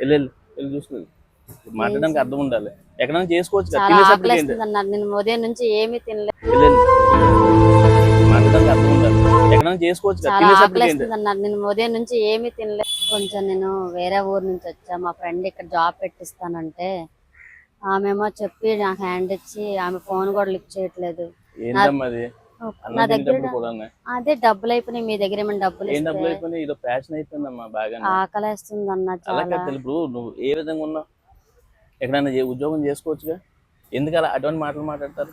వెళ్ళి మాట్లాడడానికి అర్థం ఉండాలి. ఎక్కడైనా చేసుకోవచ్చు కదా. తినేసరికి నేను ఉదయం నుంచి ఏమీ తినలేదు. వెళ్ళి వెళ్ళి. మాట్లాడడానికి అర్థం ఉండాలి. ఎక్కడైనా చేసుకోవచ్చు కదా. తినేసరికి అన్నారు. నేను ఉదయం నుంచి ఏమీ తినలేదు. కొంచెం నేను వేరే ఊరు నుంచి వచ్చా. మా ఫ్రెండ్ ఇక్కడ జాబ్ పెట్టిస్తానంటే ఆమెమో చెప్పి నాకు హ్యాండ్ ఇచ్చి ఆమె ఫోన్ కూడా లిఫ్ట్ చేయట్లేదు. నా అన్నం దగ్గర అదే డబ్బులు అయిపోయినాయి మీ దగ్గర ఏమైనా డబ్బులు ఏం డబ్బులు అయిపోయినాయి? ఇదో ప్యాషన్ అయిపోయిందమ్మా బాగా ఆకలేస్తుంది అన్న తెలుపు నువ్వు ఏ విధంగా ఉన్నావు? ఎక్కడైనా ఉద్యోగం చేసుకోవచ్చుగా? ఎందుకు అలా అటువంటి మాటలు మాట్లాడతారు?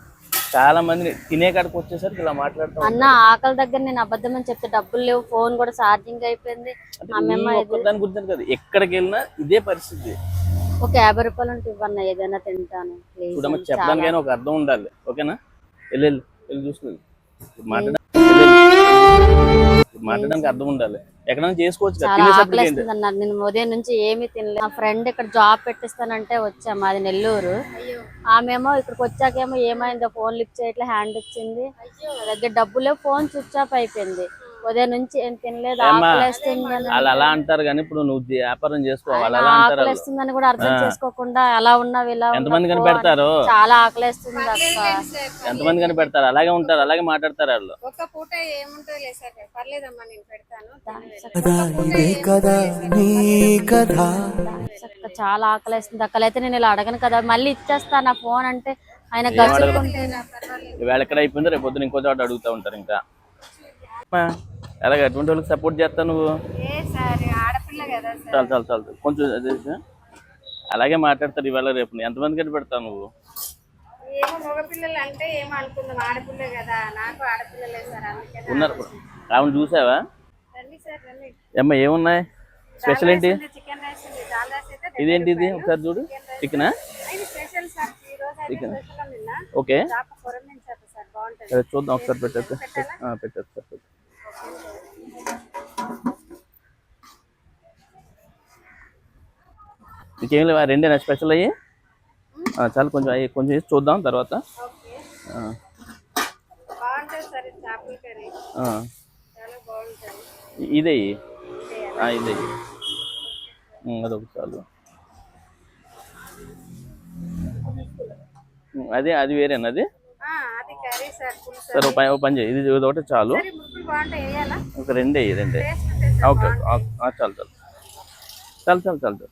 చాలా మంది తినే కాడికి వచ్చేసరికి ఇలా మాట్లాడతాం అన్న ఆకలి దగ్గర నేను అబద్ధం అని చెప్తే డబ్బులు లేవు ఫోన్ కూడా ఛార్జింగ్ అయిపోయింది. దాని గురించి కదా ఎక్కడికి వెళ్ళినా ఇదే పరిస్థితి. ఒక యాభై రూపాయలు ఉంటే ఇవ్వన్న ఏదైనా తింటాను చూడమ్మ చెప్పడానికైనా ఒక అర్థం ఉండాలి. ఓకేనా? వెళ్ళి వెళ్ళి మాట్లాడ మాట్లాడడానికి అర్థం ఉండాలి. ఎక్కడైనా చేసుకోవచ్చు కదా? చాలా తినేసరికి ఏంటి ఆకలిస్తుంది అన్నారు. నేను ఉదయం నుంచి ఏమీ తినలేదు. మా ఫ్రెండ్ ఇక్కడ జాబ్ పెట్టిస్తానంటే వచ్చాము అది నెల్లూరు. ఆమెమో ఇక్కడికి వచ్చాకేమో ఏమైందో ఫోన్ లిఫ్ట్ చేయట్లే హ్యాండ్ ఇచ్చింది. దగ్గర డబ్బులే ఫోన్ స్విచ్ ఆఫ్ అయిపోయింది. ఉదయం నుంచి ఏం తినలేదు వాళ్ళు అలా అంటారు కానీ ఇప్పుడు నువ్వు వ్యాపారం చేసుకో వాళ్ళు ఆయన అలా. ఆకలిస్తుందని కూడా అర్థం చేసుకోకుండా ఎలా ఉన్నావు ఇలా ఎంతమంది. కనిపెడతారు? చాలా ఆకలిస్తుంది అక్క. ఎంతమంది కనిపెడతారు? అలాగే ఉంటారు అలాగే మాట్లాడతారు వాళ్ళు. ఒక్క పూట ఏముంటుంది లేదు సార్ పర్లేదమ్మా నేను పెడతాను కదా ఇదే కదా నీ కథ అక్క చాలా ఆకలిస్తుంది అక్కలైతే నేను ఇలా అడగను కదా మళ్ళీ ఇచ్చేస్తా నా ఫోన్ అంటే ఆయన గసుకుంటే ఇవాళ ఎక్కడ అయిపోయిందో రేపు పొద్దున ఇంకో చోట అడుగుతూ ఉంటారు ఇంకా. అమ్మా, ఎలాగ అటువంటి వాళ్ళకి సపోర్ట్ చేస్తావు నువ్వు? చాలు చాలు చాలు. కొంచెం అదే, అలాగే మాట్లాడతారు ఇవాళ రేపు. ఎంతమంది నువ్వు? ఆడపిల్లలే సార్ అందుకని ఉన్నారు. చూసావా? ఏమ్మా ఏమున్నాయి? స్పెషల్ ఏంటి? ఇదేంటి ఇది ఒకసారి చూడు. చికెనా చికెన్ ఓకే. సార్ సరే చూద్దాం ఒకసారి పెట్టేస్తే. పెట్టేస్తా పెట్టు. ఇంకేం లేవా? రెండేనా? స్పెషల్ అయ్యి? చాలు కొంచెం అయ్యి కొంచెం వేసి చూద్దాం తర్వాత. సార్ ఇది ఇదే అదొకటి చాలు. అదే అది వేరేనా అది? సార్ ఓ పని చేయి. ఇది ఇది ఒకటి చాలు. ఒక రెండే రెండే ఓకే ఓకే. ఆ, చాలు చాలు. చాలు చాలు చాలు చాలు.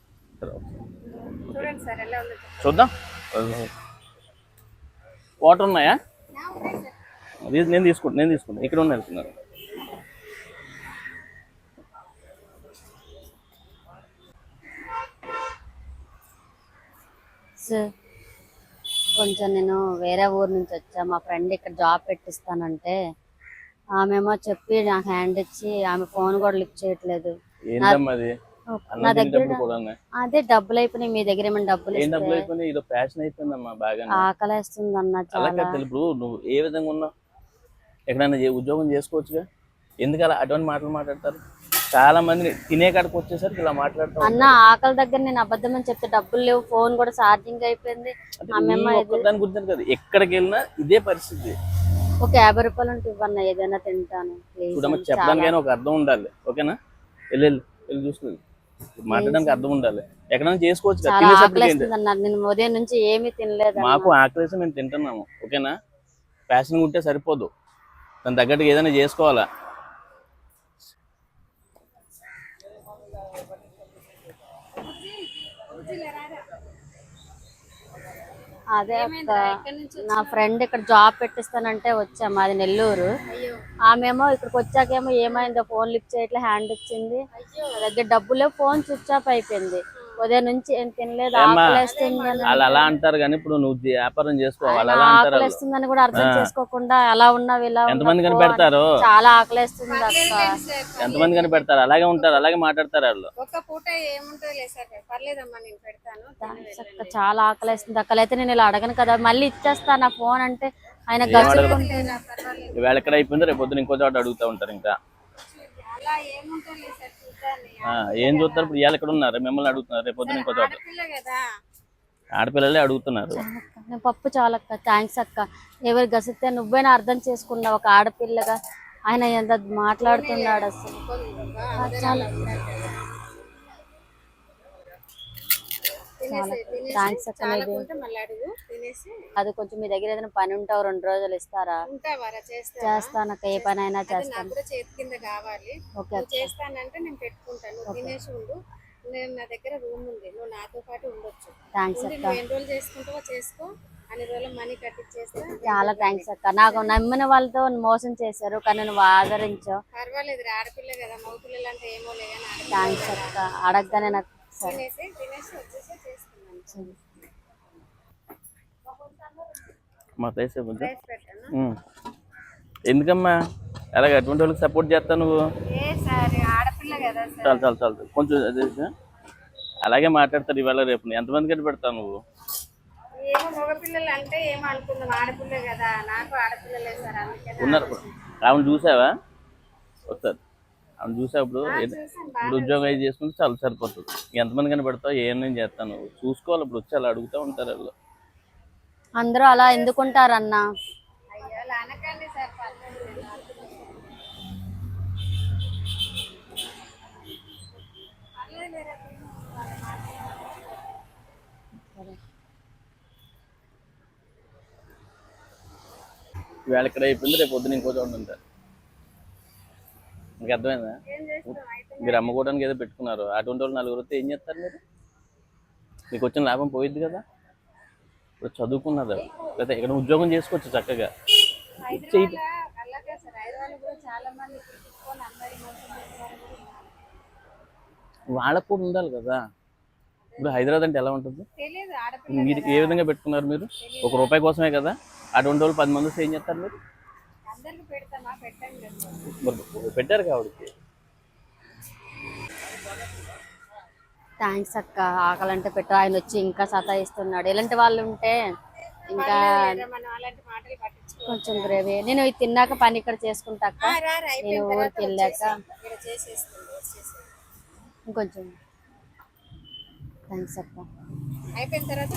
చూద్దాం. వాటర్ ఉన్నాయా? నేను తీసుకుంటా నేను తీసుకుంటా. ఇక్కడ ఉన్నాయి అనుకున్నాను. సార్ కొంచెం నేను వేరే ఊరు నుంచి వచ్చా. మా ఫ్రెండ్ ఇక్కడ జాబ్ పెట్టిస్తానంటే ఆమెమో చెప్పి నాకు హ్యాండ్ ఇచ్చి ఆమె ఫోన్ కూడా లిఫ్ట్ చేయట్లేదు. నా దగ్గర. అదే డబ్బులు అయిపోయినాయి. మీ దగ్గర ఏమైనా డబ్బులు ప్యాషన్ అయిపోయిందమ్మా బాగా ఆకలేస్తుంది అన్న చాలా నువ్వు ఏ విధంగా ఉన్నావు? ఎక్కడైనా ఉద్యోగం చేసుకోవచ్చుగా? ఎందుకు అలా అటువంటి మాటలు మాట్లాడతారు? చాలా మంది తినే కాడికి వచ్చేసరికి ఇలా మాట్లాడతారు. అన్న ఆకలి దగ్గర నేను అబద్ధం అని చెప్తే డబ్బులు లేవు ఫోన్ కూడా ఛార్జింగ్ అయిపోయింది. దాని గురించి కదా ఎక్కడికి వెళ్ళినా ఇదే పరిస్థితి. ఒక యాభై రూపాయలు ఉంటే ఇవ్వన్న ఏదైనా తింటాను చూడమ్మ చెప్పడానికైనా ఒక అర్థం ఉండాలి ఓకేనా? వెళ్ళి వెళ్ళి చూసుకుని మాట్లాడడానికి అర్థం ఉండాలి. ఎక్కడైనా చేసుకోవచ్చు నేను ఉదయం నుంచి ఏమీ తినలేదు. మాకు ఆకలేసి మేము తింటున్నాము ఓకేనా? ప్యాషన్ ఉంటే సరిపోదు. దాని తగ్గట్టుగా ఏదైనా చేసుకోవాలా? అదే అక్క. నా ఫ్రెండ్ ఇక్కడ జాబ్ పెట్టిస్తానంటే వచ్చాము అది నెల్లూరు. ఆమెమో ఇక్కడికి వచ్చాకేమో ఏమైందో ఫోన్ లిఫ్ట్ చేయట్లే హ్యాండ్ ఇచ్చింది. నా దగ్గర డబ్బులే ఫోన్ స్విచ్ ఆఫ్ అయిపోయింది. ఉదయం నుంచి ఏం తినలేదు ఏమ్మా? ఆకలిస్తుంది అని. వాళ్ళు అలా అంటారు కానీ ఇప్పుడు నువ్వు వ్యాపారం చేసుకో వాళ్ళు అలా అంటారు. ఆకలిస్తుందని కూడా అర్థం చేసుకోకుండా ఎలా ఉన్నావు ఇలా ఎంతమంది. కనిపెడతారు? చాలా ఆకలిస్తుంది అక్క. ఎంతమంది కనిపెడతారు? అలాగే ఉంటారు అలాగే మాట్లాడతారు వాళ్ళు. ఒక్క పూట ఏముంటుంది పర్లేదమ్మా నేను పెడతాను చాలా ఆకలిస్తుంది అక్కలైతే నేను ఇలా అడగను కదా మళ్ళీ ఇచ్చేస్తా నా ఫోన్ అంటే ఆయన ఇవాళ ఎక్కడ అయిపోయిందో రేపు పొద్దున ఇంకో చోట అడుగుతూ ఉంటారు ఇంకా. అలా ఏముంటుంది సార్ ఏం చూస్తారు ఇప్పుడు ఇవాళ ఇక్కడ ఉన్నారు? మిమ్మల్ని అడుగుతున్నారు రేపు పొద్దున ఇంకో చోట. ఆడపిల్లలే అడుగుతున్నారు. నేను పప్పు అక్క థ్యాంక్స్ అక్క. ఎవరు గసితే నువ్వైనా అర్థం చేసుకున్నావు? ఒక ఆడపిల్లగా ఆయన ఎంత మాట్లాడుతున్నాడు అసలు. చాలా. థ్యాంక్స్ అక్క చాలా తినేసి అది కొంచెం మీ దగ్గర ఏదైనా పని ఉంటావు రెండు రోజులు ఇస్తారా? ఉంటావారా? చేస్తా చేస్తానక్క ఏ పని అయినా చేస్తాను. చేతి కింద కావాలి. ఓకే చేస్తానంటే నేను పెట్టుకుంటాను. తినేసి ఉండు. నేను నా దగ్గర రూమ్ ఉంది. నువ్వు నాతో పాటు ఉండొచ్చు. థ్యాంక్స్ అక్క. ఎన్ని రోజులు చేసుకుంటావో చేసుకో. అన్ని రోజులు మనీ కట్టించేస్తా చాలా థ్యాంక్స్ అక్క. నాకు నమ్మిన వాళ్ళతో మోసం చేశారు కానీ నువ్వు ఆదరించావు థ్యాంక్స్ అక్క. అడగగానే నాకు తినేసి తినేసి వచ్చేసి చేసుకున్నాను మా తేసే బుద్ధి రైస్ పెట్టాను? ఉమ్. ఎందుకమ్మా? అలాగే అటువంటి వాళ్ళకి సపోర్ట్ చేస్తావు నువ్వు? చాలు చాలు చాలు. కొంచెం? అలాగే మాట్లాడతారు ఇవాళ రేపు. ఎంతమంది కట్టి పెడతావు నువ్వు? ఉన్నారు. ఆమెను చూసావా? వస్తారు ఆమెను చూసావు ఇప్పుడు ఉద్యోగం అయి చేసుకుంటే చాలా సరిపోతుంది. ఎంతమంది కని పెడతావు ఏం నేను చేస్తాను? చూసుకోవాలి ఇప్పుడు వచ్చి అలా అడుగుతూ ఉంటారు వాళ్ళు. అందరూ అలా ఎందుకుంటారన్నా? అయ్యో అలా అనకండి సార్ పర్లేదు. ఇవాళ ఇక్కడ అయిపోయింది రేపు పొద్దున ఇంకో చోట ఉంటారు. మీకు అర్థమైందా? మీరు అమ్ముకోవడానికి ఏదో పెట్టుకున్నారు. అటువంటి వాళ్ళు నలుగురు వస్తే ఏం చేస్తారు మీరు? మీకు వచ్చిన లాభం పోయిద్ది కదా? ఇప్పుడు చదువుకున్నారు లేదా ఇక్కడ ఉద్యోగం చేసుకోవచ్చు చక్కగా. వాళ్ళకు కూడా ఉండాలి కదా? ఇప్పుడు హైదరాబాద్ అంటే ఎలా ఉంటుంది? మీరు ఏ విధంగా పెట్టుకున్నారు మీరు? ఒక రూపాయి కోసమే కదా? అటువంటి వాళ్ళు పది మంది వస్తే ఏం చేస్తారు మీరు? పెట్టారు కాబట్టి. థ్యాంక్స్ అక్క. ఆకలంటే పెట్టు. ఆయన వచ్చి ఇంకా సతాయిస్తున్నాడు. ఇలాంటి వాళ్ళు ఉంటే ఇంకా లేదా మనం అలాంటి మాటలు పట్టించుకో కొంచెం గ్రేవీ. నేను ఇది తిన్నాక పని ఇక్కడ చేసుకుంటా అక్క. నేను తర్వాత ఊరికి వెళ్ళాక ఇంకొంచెం. థ్యాంక్స్ అక్క. అయిపోయిన తర్వాత